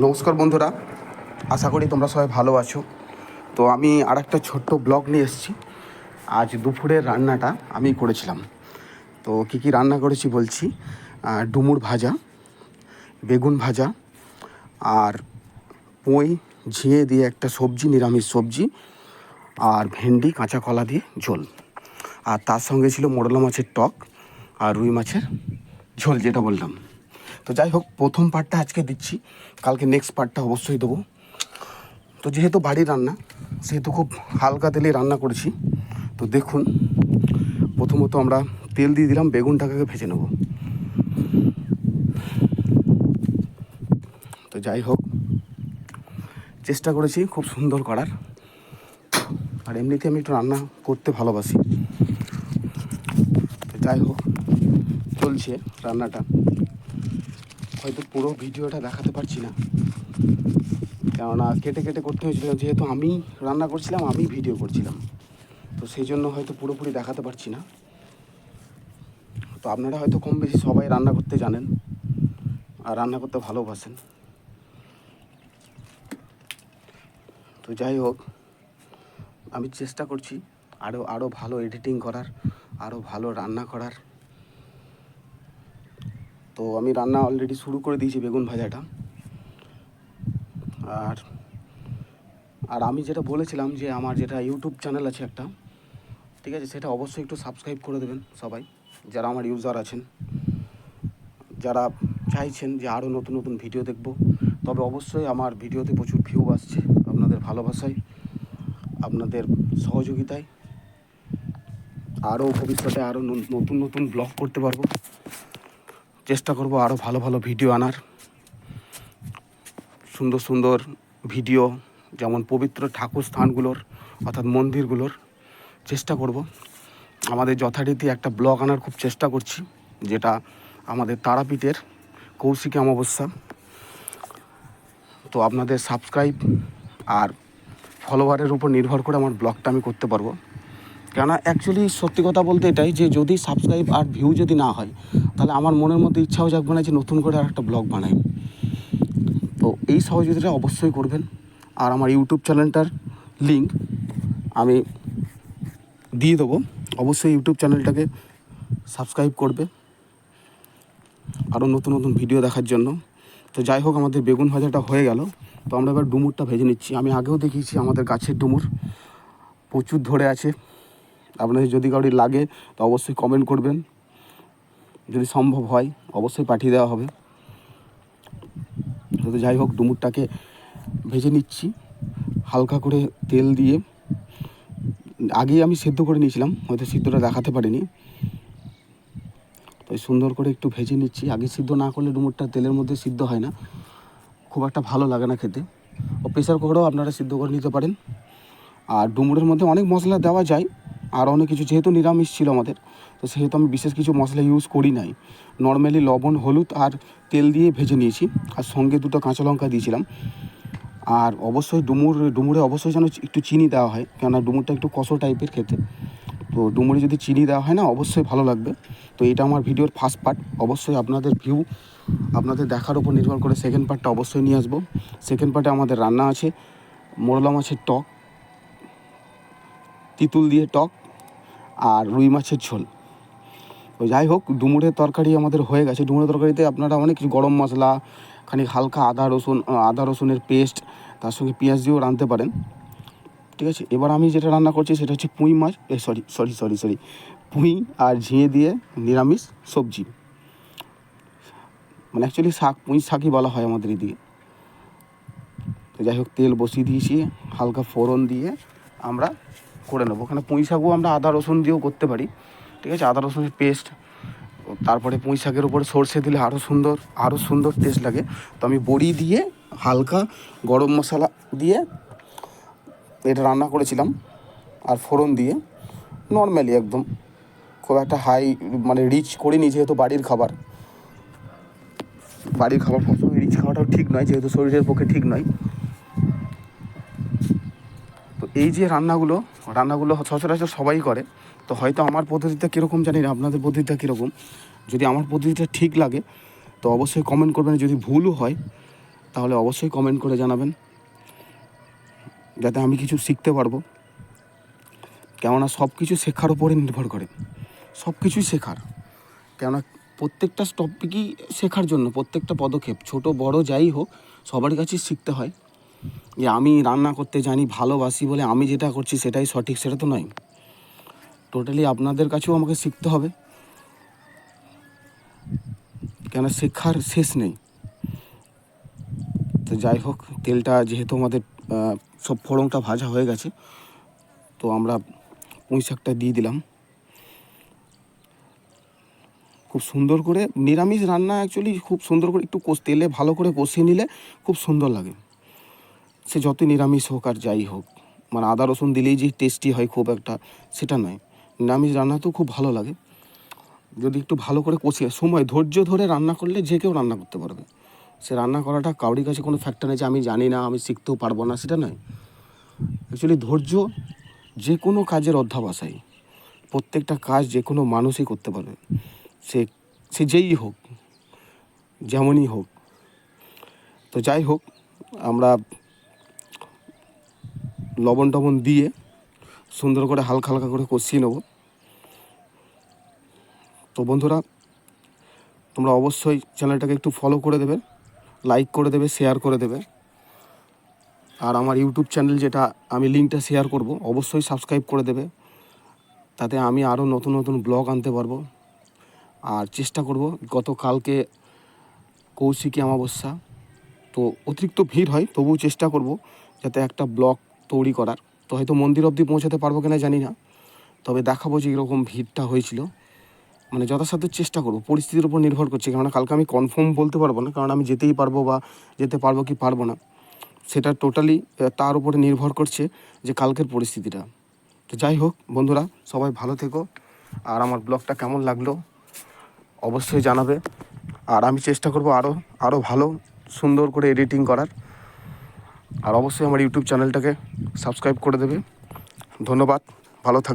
নমস্কার বন্ধুরা, আশা করি তোমরা সবাই ভালো আছো। তো আমি আর একটা ছোট্ট ব্লগ নিয়ে এসেছি। আজ দুপুরের রান্নাটা আমি করেছিলাম। তো কী কী রান্না করেছি বলছি ডুমুর ভাজা, বেগুন ভাজা আর পুঁই, ঝিঙে দিয়ে একটা সবজি, নিরামিষ সবজি আর ভেন্ডি, কাঁচা কলা দিয়ে ঝোল। আর তার সঙ্গে ছিল মোরলা মাছের টক আর রুই মাছের ঝোল যেটা বললাম। তো যাই হোক প্রথম পার্টটা আজকে দিচ্ছি। কালকে নেক্সট পার্টটা অবশ্যই দেবো। তো যেহেতু বাড়ির রান্না, সেহেতু খুব হালকা তেলে রান্না করেছি। তো দেখুন, প্রথমত আমরা তেল দিয়ে দিলাম, বেগুনটাকে ভেজে নেব। তো যাই হোক চেষ্টা করেছি খুব সুন্দর করার। আর এমনিতে আমি একটু রান্না করতে ভালোবাসি। যাই হোক চলছে রান্নাটা। হয়তো পুরো ভিডিওটা দেখাতে পারছি না। কেননা কেটে কেটে করতে হয়েছিল, যেহেতু আমি রান্না করছিলাম, আমি ভিডিও করছিলাম। তো সেই জন্য হয়তো পুরোপুরি দেখাতে পারছি না। তো আপনারা হয়তো কম বেশি সবাই রান্না করতে জানেন আর রান্না করতে ভালোবাসেন। তো যাই হোক, আমি চেষ্টা করছি আরও আরও ভালো এডিটিং করার আরও ভালো রান্না করার। তো আমি রান্না অলরেডি শুরু করে দিয়েছি বেগুন ভাজাটা। আর আর আমি যেটা বলেছিলাম যে আমার যেটা ইউটিউব চ্যানেল আছে একটা, ঠিক আছে, সেটা অবশ্যই একটু সাবস্ক্রাইব করে দেবেন সবাই, যারা আমার ইউজার আছেন। যারা চাইছেন যে আরও নতুন নতুন ভিডিও দেখব, তবে অবশ্যই আমার ভিডিওতে প্রচুর ভিউ আসছে আপনাদের ভালোবাসায়, আপনাদের সহযোগিতায়। আরও ভবিষ্যতে আরও নতুন নতুন ব্লগ করতে পারব। চেষ্টা করব আরও ভালো ভালো ভিডিও আনার। সুন্দর সুন্দর ভিডিও, যেমন পবিত্র ঠাকুর স্থানগুলোর, অর্থাৎ মন্দিরগুলোর চেষ্টা করব। আমাদের যথারীতি একটা ব্লগ আনার খুব চেষ্টা করছি, যেটা আমাদের তারাপীঠের কৌশিকী অমাবস্যা। তো আপনাদের সাবস্ক্রাইব আর ফলোয়ারের উপর নির্ভর করে আমার ব্লগটা আমি করতে পারব। কেননা অ্যাকচুয়ালি সত্যি কথা বলতে এটাই যে যদি সাবস্ক্রাইব আর ভিউ যদি না হয় তাহলে আমার মনের মধ্যে ইচ্ছাও জাগবে না যে নতুন করে আর একটা ব্লগ বানাই। তো এই সহযোগিতাটা অবশ্যই করবেন। আর আমার ইউটিউব চ্যানেলটার লিঙ্ক আমি দিয়ে দেবো। অবশ্যই ইউটিউব চ্যানেলটাকে সাবস্ক্রাইব করবে। আরও নতুন নতুন ভিডিও দেখার জন্য। তো যাই হোক, আমাদের বেগুন ভাজাটা হয়ে গেল। তো আমরা এবার ডুমুরটা ভেজে নিচ্ছি। আমি আগেও দেখিয়েছি আমাদের গাছের ডুমুর। প্রচুর ধরে আছে। আপনাদের যদি কাউরি লাগে, তো অবশ্যই কমেন্ট করবেন। যদি সম্ভব হয়, অবশ্যই পাঠিয়ে দেওয়া হবে। তো যাই হোক, ডুমুরটাকে ভেজে নিচ্ছি। হালকা করে তেল দিয়ে। আগেই আমি সেদ্ধ করে নিয়েছিলাম, হয়তো সিদ্ধটা দেখাতে পারিনি। তো সুন্দর করে একটু ভেজে নিচ্ছি। আগে সিদ্ধ না করলে ডুমুরটা তেলের মধ্যে সিদ্ধ হয় না। খুব একটা ভালো লাগে না খেতে। ও প্রেশার কুকারেও আপনারা সিদ্ধ করে নিতে পারেন। আর ডুমুরের মধ্যে অনেক মশলা দেওয়া যায়। আর অনেক কিছু, যেহেতু নিরামিষ ছিল আমাদের তো সেহেতু আমি বিশেষ কিছু মশলা ইউজ করি নাই। নর্মালি লবণ, হলুদ আর তেল দিয়ে ভেজে নিয়েছি। আর সঙ্গে দুটো কাঁচা লঙ্কা দিয়েছিলাম। আর অবশ্যই ডুমুর, ডুমুরে অবশ্যই যেন একটু চিনি দেওয়া হয়, কেননা ডুমুরটা একটু কষো টাইপের খেতে। তো ডুমুরে যদি চিনি দেওয়া হয় না, অবশ্যই ভালো লাগবে। তো এটা আমার ভিডিওর ফার্স্ট পার্ট অবশ্যই আপনাদের ভিউ আপনাদের দেখার উপর নির্ভর করে সেকেন্ড পার্টটা অবশ্যই নিয়ে আসব। সেকেন্ড পার্টে আমাদের রান্না আছে মোরলা মাছের টক, তিতুল দিয়ে টক, আর রুই মাছের ঝোল। তো যাই হোক, ডুমুরের তরকারি আমাদের হয়ে গেছে। ডুমুরের তরকারিতে আপনারা অনেক কিছু গরম মশলা, খানিক হালকা আদা রসুন আদা রসুনের পেস্ট, তার সঙ্গে পেঁয়াজ দিয়েও রাঁধতে পারেন। ঠিক আছে, এবার আমি যেটা রান্না করছি সেটা হচ্ছে পুঁই মাছ, এ সরি সরি সরি সরি পুঁই আর ঝিঙে দিয়ে নিরামিষ সবজি। মানে অ্যাকচুয়ালি শাক, পুঁই শাকই বলা হয় আমাদের এদিকে। তো যাই হোক, তেল বসিয়ে দিয়েছি, হালকা ফোড়ন দিয়ে আমরা করে নেব। ওখানে পুঁই শাকও আমরা আদা রসুন দিয়েও করতে পারি। ঠিক আছে? আদা, রসুন পেস্ট তারপরে পুঁই শাকের উপরে সর্ষে দিলে আরও সুন্দর আরও সুন্দর টেস্ট লাগে। তো আমি বড়ি দিয়ে হালকা গরম মশলা দিয়ে এটা রান্না করেছিলাম আর ফোড়ন দিয়ে। নর্মালি একদম। খুব একটা হাই মানে রিচ করিনি যেহেতু বাড়ির খাবার। বাড়ির খাবার সবসময় রিচ খাওয়াটাও ঠিক নয়, যেহেতু শরীরের পক্ষে ঠিক নয়। তো এই যে রান্নাগুলো রান্নাগুলো সচরাচর সবাই করে। তো হয়তো আমার পদ্ধতিটা কীরকম জানি না, আপনাদের পদ্ধতিটা কীরকম? যদি আমার পদ্ধতিটা ঠিক লাগে, তো অবশ্যই কমেন্ট করবেন। যদি ভুলও হয়, তাহলে অবশ্যই কমেন্ট করে জানাবেন। যাতে আমি কিছু শিখতে পারব। কেননা সব কিছু শেখার উপরে নির্ভর করে। সব কিছুই শেখার। কেননা প্রত্যেকটা টপিকই শেখার জন্য, প্রত্যেকটা পদক্ষেপ, ছোট, বড়, যাই হোক, সবার কাছেই শিখতে হয়। যে আমি রান্না করতে জানি, ভালোবাসি বলে আমি যেটা করছি, সেটাই সঠিক, সেটা তো নয়। টোটালি আপনাদের কাছেও আমাকে শিখতে হবে। কেন শেখার শেষ নেই। তো যাই হোক, তেলটা যেহেতু আমাদের সব ফোড়নটা ভাজা হয়ে গেছে, তো আমরা পুঁই শাকটা দিয়ে দিলাম। খুব সুন্দর করে নিরামিষ রান্না অ্যাকচুয়ালি খুব সুন্দর করে একটু কষ, তেলে ভালো করে কষিয়ে নিলে খুব সুন্দর লাগে। সে যতই নিরামিষ হোক আর যাই হোক মানে আদা রসুন দিলেই যে টেস্টি হয় খুব একটা, সেটা নয়। নিরামিষ রান্না তো খুব ভালো লাগে। যদি একটু ভালো করে কষিয়ে, সময়, ধৈর্য ধরে রান্না করলে যে কেউ রান্না করতে পারবে। সে রান্না করাটা কাউরির কাছে কোনো ফ্যাক্টর নেই যে আমি জানি না, আমি শিখতেও পারব না, সেটা নয়। অ্যাকচুয়ালি ধৈর্য যে কোনো কাজের অধ্যাবসায়, প্রত্যেকটা কাজ যে কোনো মানুষই করতে পারবে। সে সে যেই হোক, যেমনই হোক। তো যাই হোক, আমরা লবণ টবণ দিয়ে সুন্দর করে হালকা হালকা করে কষিয়ে নেব। তো বন্ধুরা, তোমরা অবশ্যই চ্যানেলটাকে একটু ফলো করে দেবে লাইক করে দেবে শেয়ার করে দেবে। আর আমার ইউটিউব চ্যানেল যেটা, আমি লিঙ্কটা শেয়ার করব, অবশ্যই সাবস্ক্রাইব করে দেবে। তাতে আমি আরও নতুন নতুন ব্লগ আনতে পারব। আর চেষ্টা করব, গতকালকে কৌশিকী অমাবস্যা, তো অতিরিক্ত ভিড় হয়, তবুও চেষ্টা করব যাতে একটা ব্লগ তৈরি করার। তো হয়তো মন্দির অবধি পৌঁছাতে পারব কিনা জানি না, তবে দেখাবো যে এরকম ভিড়টা হয়েছিল। মানে যথাসাধ্য চেষ্টা করব। পরিস্থিতির উপর নির্ভর করছে, কেননা কালকে আমি কনফার্ম বলতে পারব না, কারণ আমি যেতেই পারব বা যেতে পারব কি পারব না। সেটা টোটালি তার উপরে নির্ভর করছে যে কালকের পরিস্থিতিটা। তো যাই হোক, বন্ধুরা, সবাই ভালো থেকো। আর আমার ব্লগটা কেমন লাগল অবশ্যই জানাবে। আর আমি চেষ্টা করব আরও আরও ভালো, সুন্দর করে এডিটিং করার। আর অবশ্যই আমার ইউটিউব চ্যানেলটাকে সাবস্ক্রাইব করে দেবে। ধন্যবাদ, ভালো থাক